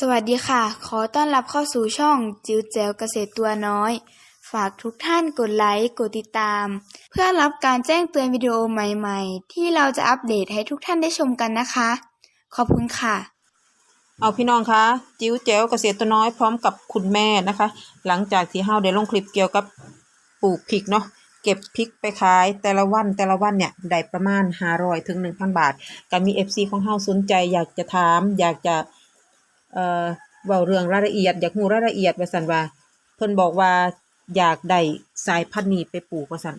สวัสดีค่ะ ขอต้อนรับเข้าสู่ช่องจิ๋วแจ๋วเกษตรตัวน้อย ฝากทุกท่านกดไลค์ กดติดตาม เพื่อรับการแจ้งเตือนวิดีโอใหม่ๆ ที่เราจะอัปเดตให้ทุกท่านได้ชมกันนะคะ ขอบคุณค่ะ เอาพี่น้องคะจิ้วแจ๋วเกษตรตัวน้อยพร้อมกับคุณแม่นะคะ หลังจากที่เฮาได้ลงคลิปเกี่ยวกับปลูกพริกเนาะเก็บพริกไปขายแต่ละวันแต่ละวันเนี่ยได้ประมาณ500ถึง1,000บาทก็มี FC ของเฮาสนใจอยากจะถามอยากจะ เอ่อเว้าเรื่องรายละเอียด อยากรู้รายละเอียดว่าซั่นว่า เพิ่นบอกว่าอยากได้สายพันธุ์นี้ไปปลูกว่าซั่น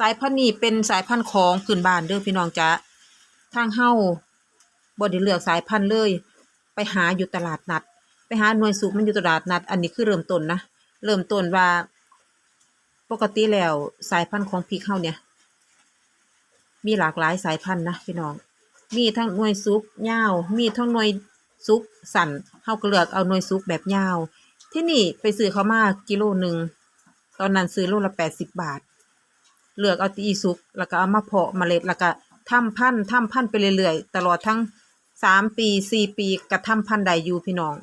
สายพันธุ์นี้เป็นสายพันธุ์ของพื้นบ้านเด้อพี่น้องจ๊ะทางเฮาบ่ได้เลือกสายพันธุ์เลย ไปหาอยู่ตลาดนัด ไปหาหน่วยสุกมันอยู่ตลาดนัด อันนี้คือเริ่มต้นนะเริ่มต้นว่า ปกติแล้วสายพันธุ์ของพริกเฮาเนี่ย มีหลากหลายสายพันธุ์นะพี่น้องมีทั้งหน่วยสุกยาว มีทั้งหน่วย สุกสั่นเฮาก็เลือกเอาหน่วยสุกแบบยาว ที่นี่ไปซื้อเขามากิโลหนึ่งตอนนั้นซื้อโลละแปดสิบบาท เลือกเอาตีสุก แล้วก็เอามาเพาะเมล็ดแล้วก็ทำพันธุ์ทำพันธุ์ไปเรื่อยๆ ตลอดทั้งสามปีสี่ปีกระทำพันธุ์ใดอยู่พี่น้อง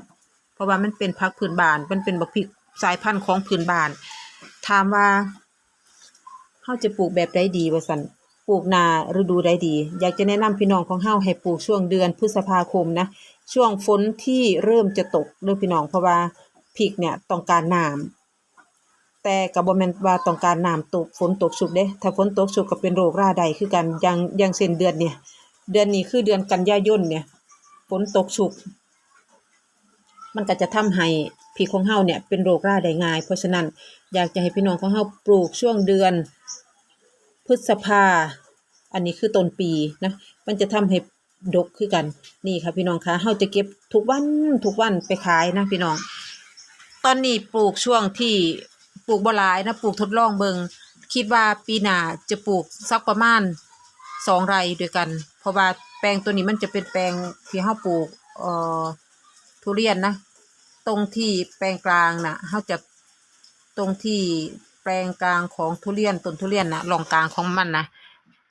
เพราะว่ามันเป็นพักพื้นบาน มันเป็นบักพริกสายพันธุ์ของพื้นบาน ถามว่าเฮาจะปลูกแบบใดดีว่าซัน ปลูกนาฤดูใดดี อยากจะแนะนำพี่น้องของเฮาให้ปลูกช่วงเดือนพฤษภาคมนะ ช่วงฝนที่เริ่มจะตกเด้อพี่น้องเพราะว่าพริกเนี่ยต้องการน้ำแต่ก็บ่แมนว่าต้องการน้ำตกฝนตกชุกเด้ถ้าฝนตกชุกก็เป็นโรคราใดคือกันย่างย่างเช่นเดือนเนี่ย เดือนนี้คือเดือนกันยายนเนี่ยฝนตกชุก มันก็จะทำให้พริกของเฮาเนี่ยเป็นโรคราได้ง่าย เพราะฉะนั้นอยากจะให้พี่น้องของเฮาปลูกช่วงเดือน พฤษภา อันนี้คือต้นปีนะ มันจะทำให้ดกคือกัน นี่ค่ะพี่น้องคะเฮาจะเก็บทุกวันทุกวันไปขายนะพี่น้อง ตอนนี้ปลูกช่วงที่ปลูกบ่หลายนะปลูกทดลองเบิงคิดว่าปีหน้าจะปลูกสักประมาณสองไร่ด้วยกัน เพราะว่าแปลงตัวนี้มันจะเป็นแปลงที่เฮาปลูกเอ่อทุเรียนนะ ตรงที่แปลงกลางน่ะเฮาจะตรงที่ แปลงกลางของทุเรียนต้นทุเรียนนะรองกลางของมันนะ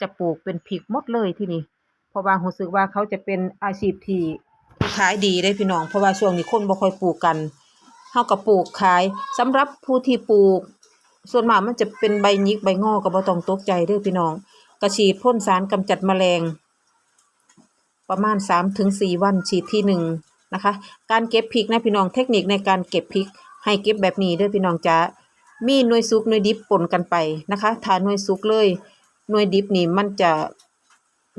จะปลูกเป็นพริกหมดเลยที่นี่เพราะว่ารู้สึกว่าเขาจะเป็นอาชีพที่ขายดีได้พี่น้อง เพราะว่าช่วงนี้คนบ่ค่อยปลูกกันเฮาก็ปลูกขายสำหรับผู้ที่ปลูก ส่วนมากมันจะเป็นใบยิกใบงอก็บ่ต้องตกใจเด้อพี่น้องกระฉีดพ่นสารกำจัดแมลง ประมาณ3ถึง4วันฉีดที่หนึ่งนะคะ การเก็บพริกนะพี่น้องเทคนิคในการเก็บพริก ให้เก็บแบบนี้เด้อพี่น้องจ้า มีหน่วยสุกหน่วยดิบปนกันไปนะคะถ้าหน่วยสุกเลยหน่วยดิบนี่มันจะ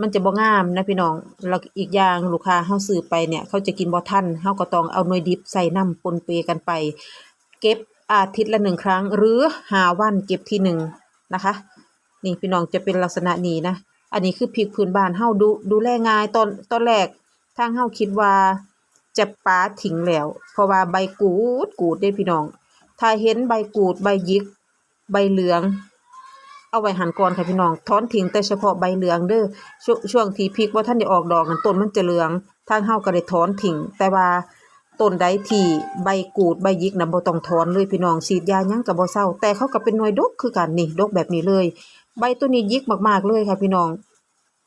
มันจะบ่งามนะพี่น้องแล้วอีกอย่างลูกค้าเฮาซื้อไปเนี่ย เขาจะกินบ่ทันเฮาก็ต้องเอาหน่วยดิบใส่น้ำปนเปกันไป เก็บอาทิตย์ละหนึ่งครั้ง หรือหาวันเก็บทีหนึ่งนะคะ นี่พี่น้องจะเป็นลักษณะนี้นะ อันนี้คือพริกพื้นบ้านเฮาดูดูแลง่ายตอนตอนแรกทางเฮาคิดว่าจะปาทิ้งแล้ว เพราะว่าใบกูดกูดเด้พี่น้อง ถ้าเห็นใบกูดใบยิก ใบเหลือง เอาไว้หันก่อนค่ะพี่น้องถอนทิ้งแต่เฉพาะใบเหลืองเด้อช่วงช่วงที่พริกว่าท่านได้ออกดอกนั้นต้นมันจะเหลืองทางเฮาก็ได้ถอนทิ้งแต่ว่าต้นใดที่ใบกูดใบยิกน่ะบ่ต้องถอนเลยพี่น้องฉีดยายังก็บ่เศร้า แต่เขาก็เป็นหน่วยดกคือกันนี่ดกแบบนี้เลย ใบตัวนี้ยิกมากๆเลยค่ะพี่น้อง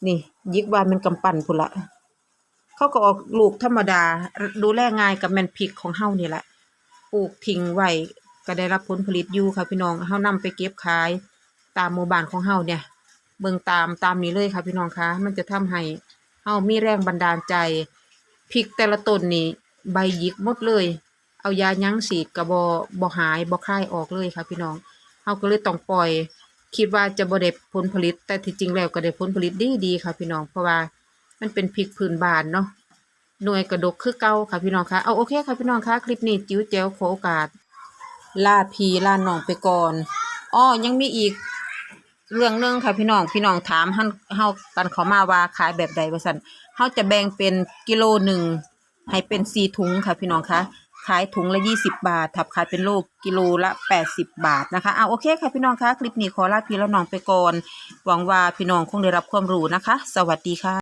นี่ยิกว่ามันกำปั้นพุ่นละเขาก็ออกลูกธรรมดาดูแลง่ายกับแมนพริกของเฮานี่แหละ ปลูกทิ้งไว้ก็ได้รับผลผลิตอยู่ค่ะพี่น้องเฮานำไปเก็บขายตามหมู่บ้านของเฮาเนี่ย เบิ่งตามตามนี้เลยค่ะพี่น้องคะมันจะทำให้เฮามีแรงบันดาลใจพริกแต่ละต้นนี่ใบหยิกหมดเลย เอายายั้งฉีดก็บ่บ่หายบ่คลายออกเลยค่ะพี่น้องเฮาก็เลยต้องปล่อย คิดว่าจะบ่ได้ผลผลิต แต่ที่จริงแล้วก็ได้ผลผลิตดีดีค่ะพี่น้องเพราะว่ามันเป็นพริกพื้นบ้านเนาะ หน่วยกระดกคือเก่าค่ะพี่น้องคะเอาโอเคค่ะพี่น้องคะคลิปนี้จิ๋วแจ๋วขอโอกาสลาพีลาน้องไปก่อนอ้อยังมีอีกเรื่องหนึงค่ะพี่น้องพี่น้องถามเฮาเฮากันเขามาว่าขายแบบใดว่าซั่นเฮาจะแบ่งเป็นกิโลหนึ่งให้เป็นสี่ถุงค่ะพี่น้องคะขายถุงละยี่สิบบาทถับขายเป็นโลกิโลละแปดสิบบาทนะคะเอาโอเคค่ะพี่น้องคะคลิปนี้ขอลาพี่แล้วน้องไปก่อนหวังว่าพี่น้องคงได้รับความรู้นะคะ สวัสดีค่ะ